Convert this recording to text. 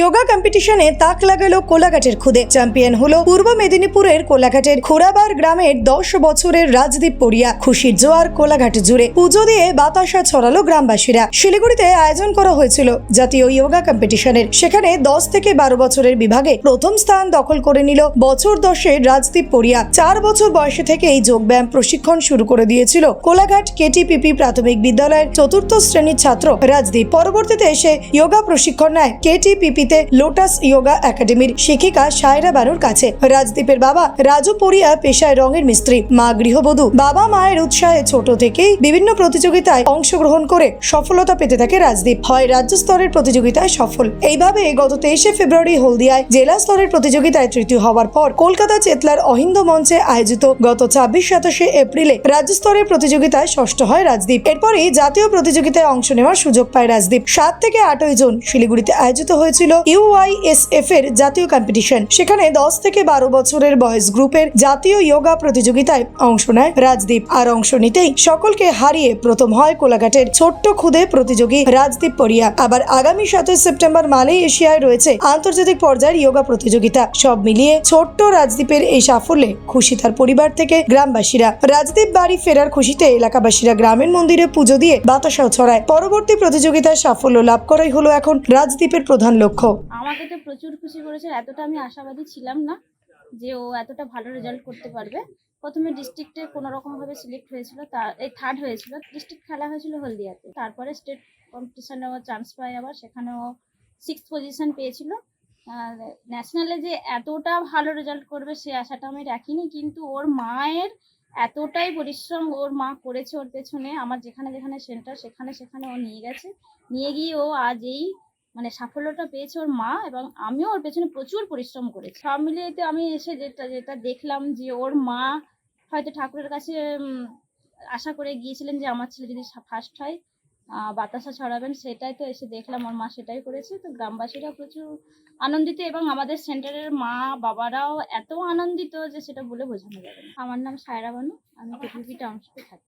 যোগা কম্পিটিশনে তাক লাগালো কোলাঘাটের খুদে। চ্যাম্পিয়ন হলো পূর্ব মেদিনীপুরের কোলাঘাটের খোরাবার গ্রামের দশ বছরের রাজদীপ পড়িয়া। খুশির জোয়ার কোলাঘাট জুড়ে। পুজো দিয়ে বাতাসা ছড়ালো গ্রামবাসীরা। শিলিগুড়িতে আয়োজন করা হয়েছিল জাতীয় যোগা কম্পিটিশনের সেখানে দশ থেকে বারো বছরের বিভাগে প্রথম স্থান দখল করে নিল বছর দশের রাজদীপ পড়িয়া। চার বছর বয়সে থেকে এই যোগব্যায়াম প্রশিক্ষণ শুরু করে দিয়েছিল কোলাঘাট কেটিপিপি প্রাথমিক বিদ্যালয়ের চতুর্থ শ্রেণির ছাত্র রাজদীপ। পরবর্তীতে এসে যোগা প্রশিক্ষণ নেয় কেটিপিপিতে লোটাস ইয়োগা একাডেমির শিক্ষিকা সায়রা বানুর কাছে। রাজদীপের বাবা রাজু পরিয়া পেশায় রঙের মিস্ত্রি, মা গৃহবধূ। বাবা মায়ের উৎসাহে ছোট থেকেই বিভিন্ন প্রতিযোগিতায় অংশগ্রহণ করে সফলতা পেতে থাকে রাজদীপ। হয় রাজ্য স্তরের প্রতিযোগিতায় সফল। এইভাবে গত তেইশে ফেব্রুয়ারি হলদিয়ায় জেলা স্তরের প্রতিযোগিতায় তৃতীয় হওয়ার পর কলকাতা চেতলার অহিন্দ মঞ্চে আয়োজিত গত ছাব্বিশ সাতাশে এপ্রিলে রাজ্য স্তরের প্রতিযোগিতায় ষষ্ঠ হয় রাজদীপ। এরপরই জাতীয় প্রতিযোগিতায় অংশ নেওয়ার সুযোগ পায় রাজদীপ। সাত থেকে আটই জুন শিলিগুড়িতে আয়োজিত হয়েছিল ইউআইএসএফ এর জাতীয় কম্পিটিশন সেখানে দশ থেকে বারো বছরের বয়স গ্রুপের জাতীয় যোগা প্রতিযোগিতায় অংশ নেয় রাজদীপ। আর অংশ নিতেই সকলকে হারিয়ে প্রথম হয় কোলাঘাটের ছোট্ট খুদে প্রতিযোগী রাজদীপ পরিয়া আবার আগামী সাতই সেপ্টেম্বর মালেই এশিয়ায় রয়েছে আন্তর্জাতিক পর্যায়ের যোগা প্রতিযোগিতা। সব মিলিয়ে ছোট্ট রাজদীপের এই সাফল্যে খুশি তার পরিবার থেকে গ্রামবাসীরা। রাজদীপ বাড়ি ফেরার খুশিতে এলাকাবাসীরা গ্রামের মন্দিরে পুজো দিয়ে বাতাসাও ছড়ায়। পরবর্তী প্রতিযোগিতায় সাফল্য লাভ করাই হলো এখন রাজদীপের প্রধান লক্ষ্য। আমাকে তো প্রচুর খুশি করেছে, এতটা আমি আশাবাদী ছিলাম না যে ও এতটা ভালো রেজাল্ট করতে পারবে। প্রথমে ডিস্ট্রিক্টে কোনো রকমভাবে সিলেক্ট হয়েছিল এই থার্ড হয়েছিল। ডিস্ট্রিক্ট খেলা হয়েছিল হলদিয়াতে। তারপরে স্টেট কম্পিটিশনে ও চান্স পায় আবার, সেখানে ও সিক্স পজিশন পেয়েছিল। ন্যাশনালে যে এতটা ভালো রেজাল্ট করবে সে আশাটা আমি রাখিনি, কিন্তু ওর মায়ের এতটাই পরিশ্রম ওর মা করেছে ওর পেছনে। আমার যেখানে যেখানে সেন্টার সেখানে সেখানে ও নিয়ে গেছে। নিয়ে গিয়ে ও আজ এই মানে সাফল্যটা পেয়েছে ওর মা এবং আমিও ওর পেছনে প্রচুর পরিশ্রম করেছি। সব মিলিয়ে তো আমি এসে যেটা যেটা দেখলাম যে ওর মা হয়তো ঠাকুরের কাছে আশা করে গিয়েছিলেন যে আমার ছেলে যদি ফার্স্ট হয় বাতাসা ছড়াবেন সেটাই তো এসে দেখলাম ওর মা সেটাই করেছে। তো গ্রামবাসীরা প্রচুর আনন্দিত এবং আমাদের সেন্টারের মা বাবারাও এত আনন্দিত যে সেটা বলে বোঝানো যাবে না। আমার নাম সায়রা বানু আমি টিপিপি টাউনশিপে থাকি।